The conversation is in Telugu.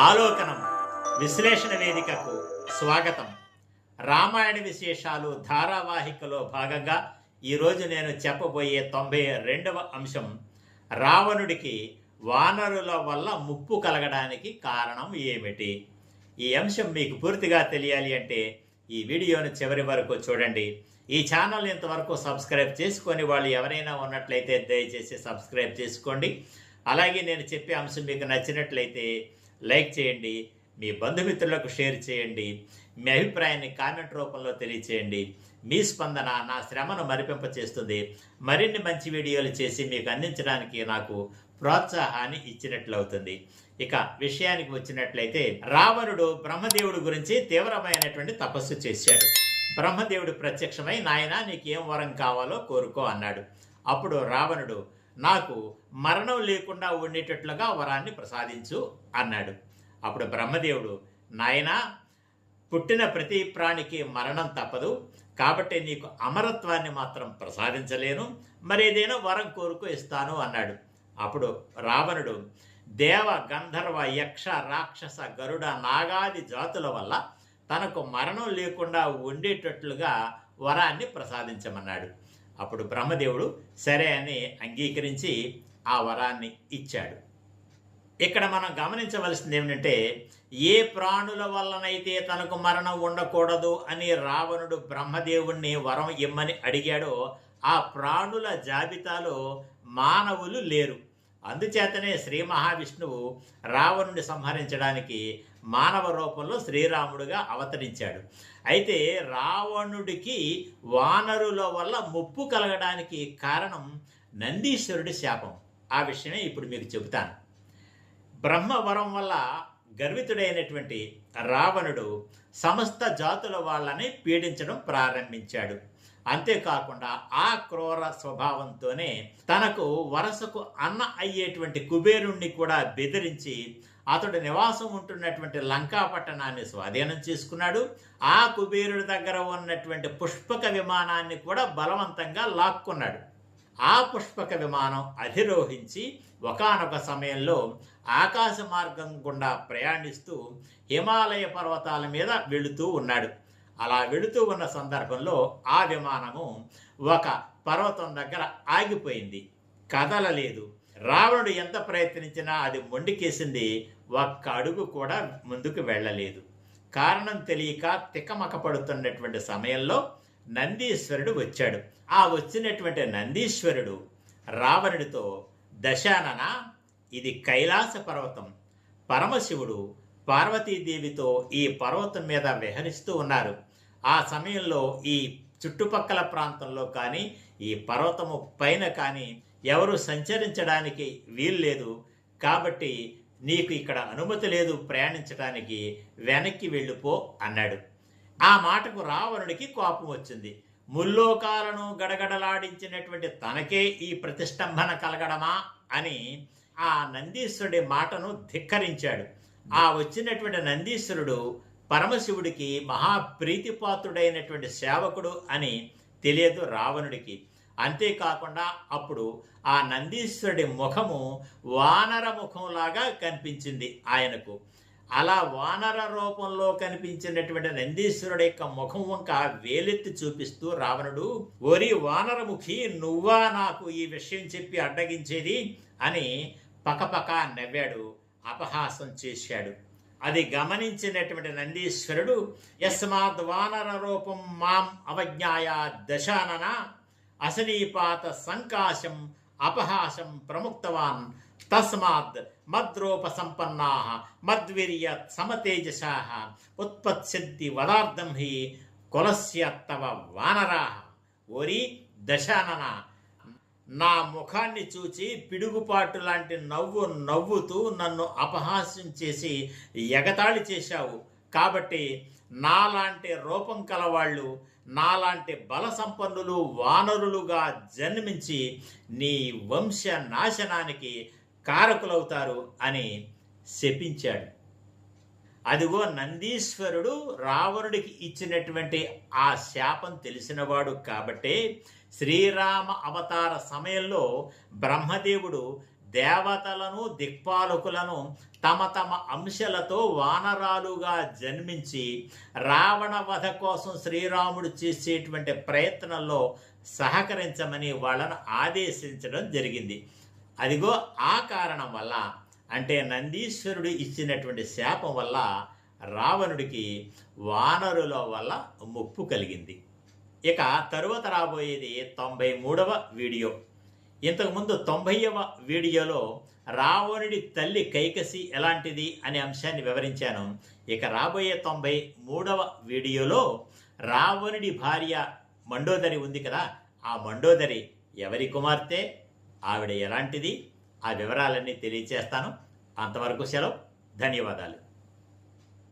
ఆలోకనం విశ్లేషణ వేదికకు స్వాగతం. రామాయణ విశేషాలు ధారావాహికలో భాగంగా ఈరోజు నేను చెప్పబోయే తొంభై రెండవ అంశం రావణుడికి వానరుల వల్ల ముప్పు కలగడానికి కారణం ఏమిటి? ఈ అంశం మీకు పూర్తిగా తెలియాలి అంటే ఈ వీడియోను చివరి వరకు చూడండి. ఈ ఛానల్ ఇంతవరకు సబ్స్క్రైబ్ చేసుకొని వాళ్ళు ఎవరైనా ఉన్నట్లయితే దయచేసి సబ్స్క్రైబ్ చేసుకోండి. అలాగే నేను చెప్పే అంశం మీకు నచ్చినట్లయితే లైక్ చేయండి మీ బంధుమిత్రులకు షేర్ చేయండి మీ అభిప్రాయాన్ని కామెంట్ రూపంలో తెలియచేయండి. మీ స్పందన నా శ్రమను మరిపింప చేస్తుంది మరిన్ని మంచి వీడియోలు చేసి మీకు అందించడానికి నాకు ప్రోత్సాహాన్ని ఇచ్చినట్లు అవుతుంది ఇక విషయానికి వచ్చినట్లయితే రావణుడు బ్రహ్మదేవుడి గురించి తీవ్రమైనటువంటి తపస్సు చేశాడు. బ్రహ్మదేవుడు ప్రత్యక్షమై నాయన నీకేం వరం కావాలో కోరుకో అన్నాడు. అప్పుడు రావణుడు నాకు మరణం లేకుండా ఉండేటట్లుగా వరాన్ని ప్రసాదించు అన్నాడు. అప్పుడు బ్రహ్మదేవుడు నాయనా పుట్టిన ప్రతి ప్రాణికి మరణం తప్పదు. కాబట్టి నీకు అమరత్వాన్ని మాత్రం ప్రసాదించలేను. మరేదైనా వరం కోరుకు ఇస్తాను అన్నాడు. అప్పుడు రావణుడు దేవ గంధర్వ యక్ష రాక్షస గరుడ నాగాది జాతుల వల్ల తనకు మరణం లేకుండా ఉండేటట్లుగా వరాన్ని ప్రసాదించమన్నాడు. అప్పుడు బ్రహ్మదేవుడు సరే అని అంగీకరించి ఆ వరాన్ని ఇచ్చాడు. ఇక్కడ మనం గమనించవలసింది ఏమిటంటే ఏ ప్రాణుల వల్లనైతే తనకు మరణం ఉండకూడదు అని రావణుడు బ్రహ్మదేవుణ్ణి వరం ఇమ్మని అడిగాడో ఆ ప్రాణుల జాబితాలో మానవులు లేరు. అందుచేతనే శ్రీ మహావిష్ణువు రావణుని సంహరించడానికి మానవ రూపంలో శ్రీరాముడుగా అవతరించాడు. అయితే రావణుడికి వానరుల వల్ల ముప్పు కలగడానికి కారణం నందీశ్వరుడి శాపం. ఆ విషయమే ఇప్పుడు మీకు చెబుతాను. బ్రహ్మవరం వల్ల గర్వితుడైనటువంటి రావణుడు సమస్త జాతుల వాళ్ళని పీడించడం ప్రారంభించాడు. అంతేకాకుండా ఆ క్రూర స్వభావంతోనే తనకు వరసకు అన్న అయ్యేటువంటి కుబేరుణ్ణి కూడా బెదిరించి అతడు నివాసం ఉంటున్నటువంటి లంకా పట్టణాన్ని స్వాధీనం చేసుకున్నాడు. ఆ కుబేరుడి దగ్గర ఉన్నటువంటి పుష్పక విమానాన్ని కూడా బలవంతంగా లాక్కున్నాడు. ఆ పుష్పక విమానం అధిరోహించి ఒకానొక సమయంలో ఆకాశ మార్గం గుండా ప్రయాణిస్తూ హిమాలయ పర్వతాల మీద వెళుతూ ఉన్నాడు. అలా వెళుతూ ఉన్న సందర్భంలో ఆ విమానము ఒక పర్వతం దగ్గర ఆగిపోయింది. కదలలేదు. రావణుడు ఎంత ప్రయత్నించినా అది మొండికేసింది. ఒక్క అడుగు కూడా ముందుకు వెళ్ళలేదు. కారణం తెలియక తికమక పడుతున్నటువంటి సమయంలో నందీశ్వరుడు వచ్చాడు. ఆ వచ్చినటువంటి నందీశ్వరుడు రావణుడితో దశానన ఇది కైలాస పర్వతం. పరమశివుడు పార్వతీదేవితో ఈ పర్వతం మీద విహరిస్తూ ఉన్నారు. ఆ సమయంలో ఈ చుట్టుపక్కల ప్రాంతంలో కానీ ఈ పర్వతము పైన కానీ ఎవరు సంచరించడానికి వీల్లేదు కాబట్టి నీకు ఇక్కడ అనుమతి లేదు ప్రయాణించడానికి వెనక్కి వెళ్ళిపో అన్నాడు. ఆ మాటకు రావణుడికి కోపం వచ్చింది. ముల్లోకాలను గడగడలాడించినటువంటి తనకే ఈ ప్రతిష్టంభన కలగడమా అని ఆ నందీశ్వరుడి మాటను ధిక్కరించాడు. ఆ వచ్చినటువంటి నందీశ్వరుడు పరమశివుడికి మహాప్రీతిపాత్రుడైనటువంటి సేవకుడు అని తెలియదు రావణుడికి. అంతేకాకుండా అప్పుడు ఆ నందీశ్వరుడి ముఖము వానర ముఖంలాగా కనిపించింది ఆయనకు. అలా వానర రూపంలో కనిపించినటువంటి నందీశ్వరుడు యొక్క ముఖం వంక వేలెత్తి చూపిస్తూ రావణుడు ఓరి వానరముఖి నువ్వా నాకు ఈ విషయం చెప్పి అడ్డగించేది? అని పకపక నవ్వాడు అపహాసం చేశాడు. అది గమనించినటువంటి నందీశ్వరుడు యస్మాత్ వానర రూపం మాం అవజ్ఞాయ దశానన అసనీపాత సంకాశం అపహాసం ప్రముక్తవాన్ తస్మాత్ మద్రోపసంపన్నా మద్వీర్య సమతేజసా ఉత్పత్సిద్ధి వదార్థం హి కొలస్య తవ వానరా. ఓరి దశానన నా ముఖాన్ని చూచి పిడుగుపాటు లాంటి నవ్వు నవ్వుతూ నన్ను అపహాస్యం చేసి ఎగతాళి చేశావు. కాబట్టి నాలాంటి రూపం కలవాళ్ళు నాలాంటి బల సంపన్నులు వానరులుగా జన్మించి నీ వంశ నాశనానికి కారకులవుతారు అని శపించాడు. అదిగో నందీశ్వరుడు రావణుడికి ఇచ్చినటువంటి ఆ శాపం తెలిసినవాడు కాబట్టే శ్రీరామ అవతార సమయంలో బ్రహ్మదేవుడు దేవతలను దిక్పాలకులను తమ తమ అంశలతో వానరాలుగా జన్మించి రావణ వధ కోసం శ్రీరాముడు చేసేటువంటి ప్రయత్నంలో సహకరించమని వాళ్ళను ఆదేశించడం జరిగింది. అదిగో ఆ కారణం వల్ల అంటే నందీశ్వరుడు ఇచ్చినటువంటి శాపం వల్ల రావణుడికి వానరుల వల్ల ముప్పు కలిగింది. ఇక తరువాత రాబోయేది తొంభై మూడవ వీడియో ఇంతకుముందు తొంభైవ వీడియోలో రావణుడి తల్లి కైకసి ఎలాంటిది అనే అంశాన్ని వివరించాను. ఇక రాబోయే తొంభై మూడవ వీడియోలో రావణుడి భార్య మండోదరి ఉంది కదా ఆ మండోదరి ఎవరి కుమార్తె? ఆవిడ ఎలాంటిది? ఆ వివరాలన్నీ తెలియచేస్తాను. అంతవరకు సెలవు. ధన్యవాదాలు.